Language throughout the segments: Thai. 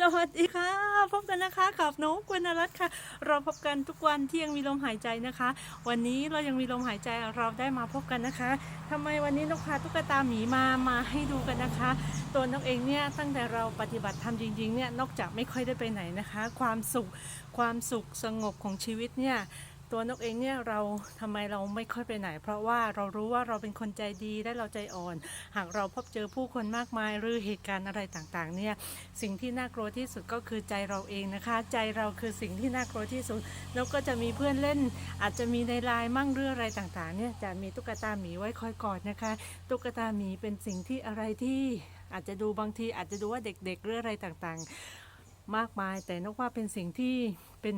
สวัสดีค่ะ พบกันนะคะกับนกวรรณรัตน์ค่ะ เราพบกันทุกวันที่ยังมีลมหายใจนะคะ วันนี้เรายังมีลมหายใจเราได้มาพบกันนะคะทำไมวันนี้นกพาตุ๊กตาหมีมามาให้ดูกันนะคะ ตัวนกเองเนี่ยตั้งแต่เราปฏิบัติธรรมจริงๆเนี่ยนอกจากไม่ค่อยได้ไปไหนนะคะ ความสุขความสุขสงบของชีวิตเนี่ย ตัวนกเองเนี่ยเราทำไมเราไม่ค่อยไปไหน เพราะว่าเรารู้ว่าเราเป็นคนใจดีและเราใจอ่อน หากเราพบเจอผู้คนมากมายหรือเหตุการณ์อะไรต่างๆเนี่ยสิ่งที่น่ากลัวที่สุดก็คือใจเราเองนะคะ ใจเราคือสิ่งที่น่ากลัวที่สุดแล้วก็จะมีเพื่อนเล่น อาจจะมีในไลน์มั่งเรื่องอะไรต่างๆเนี่ยจะมีตุ๊กตาหมีไว้คอยกอดนะคะ ตุ๊กตาหมีเป็นสิ่งที่อะไรที่อาจจะดูบางทีอาจจะดูว่าเด็กๆเรื่องอะไรต่างๆ มากมาย แต่นกว่าเป็นสิ่งที่เป็น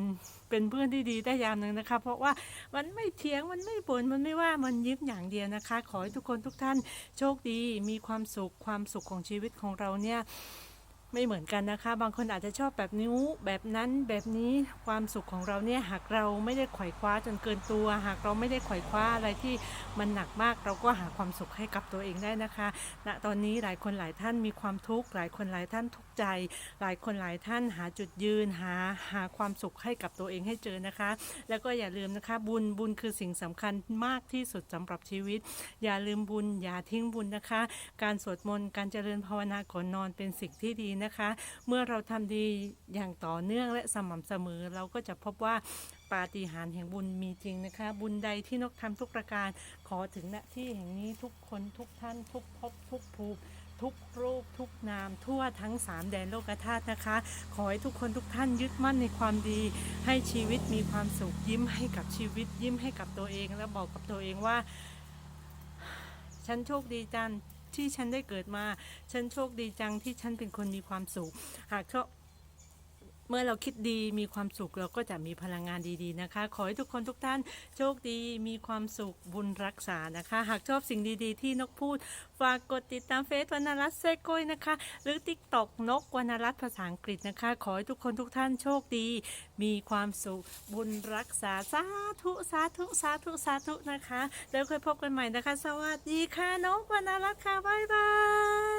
เป็นเพื่อนที่ดีได้ยามหนึ่งนะคะ เพราะว่ามันไม่เถียงมันไม่บ่นมันไม่ว่ามันยิ้มอย่างเดียวนะคะ ขอให้ทุกคนทุกท่านโชคดีมีความสุขความสุขของชีวิตของเราเนี่ย ไม่เหมือนกันนะคะ บางคนอาจจะชอบแบบนิ้วแบบนั้นแบบนี้ความสุขของเราเนี่ยหากเราไม่ได้ไขว่คว้าจนเกินตัว หากเราไม่ได้ไขว่คว้าอะไรที่มันหนักมาก เราก็หาความสุขให้กับตัวเองได้นะคะณตอนนี้หลายคนหลายท่านมีความทุกข์หลายคนหลายท่านทุกข์ใจ หลายคนหลายท่านหาจุดยืนหาหาความสุขให้กับตัวเองให้เจอนะคะ แล้วก็อย่าลืมนะคะ บุญบุญคือสิ่งสำคัญมากที่สุดสำหรับชีวิต อย่าลืมบุญอย่าทิ้งบุญนะคะ การสวดมนต์การเจริญภาวนาก่อนนอนเป็นสิ่งที่ดีนะคะ เมื่อเราทำดีอย่างต่อเนื่องและสม่ำเสมอเราก็จะพบว่าปาฏิหาริย์แห่งบุญมีจริงนะคะ บุญใดที่นกทำทุกประการ ขอถึงณที่แห่งนี้ทุกคนทุกท่านทุกภพทุกภูมิทุกรูปทุกนามทั่วทั้งสามแดนโลกธาตุนะคะ ขอให้ทุกคนทุกท่านยึดมั่นในความดี ให้ชีวิตมีความสุขยิ้มให้กับชีวิตยิ้มให้กับตัวเอง และบอกกับตัวเองว่า ฉันโชคดีจัง ที่ฉันได้เกิดมา ฉันโชคดีจังที่ฉันเป็นคนมีความสุข หากชอบ เมื่อเราคิดดีมีความสุขเราก็จะมีพลังงานดีๆนะคะ ขอให้ทุกคนทุกท่านโชคดีมีความสุขบุญรักษานะคะ หากชอบสิ่งดีๆ ที่นกพูด ฝากกดติดตามเฟซวรรณรัตน์เซโกยนะคะ หรือติ๊กตอกนกวรรณรัตน์ภาษาอังกฤษนะคะ ขอให้ทุกคนทุกท่านโชคดี มีความสุขบุญรักษาสาธุสาธุสาธุสาธุนะคะ แล้วค่อยพบกันใหม่นะคะ สวัสดีค่ะนกวรรณรัตน์ค่ะบ๊ายบาย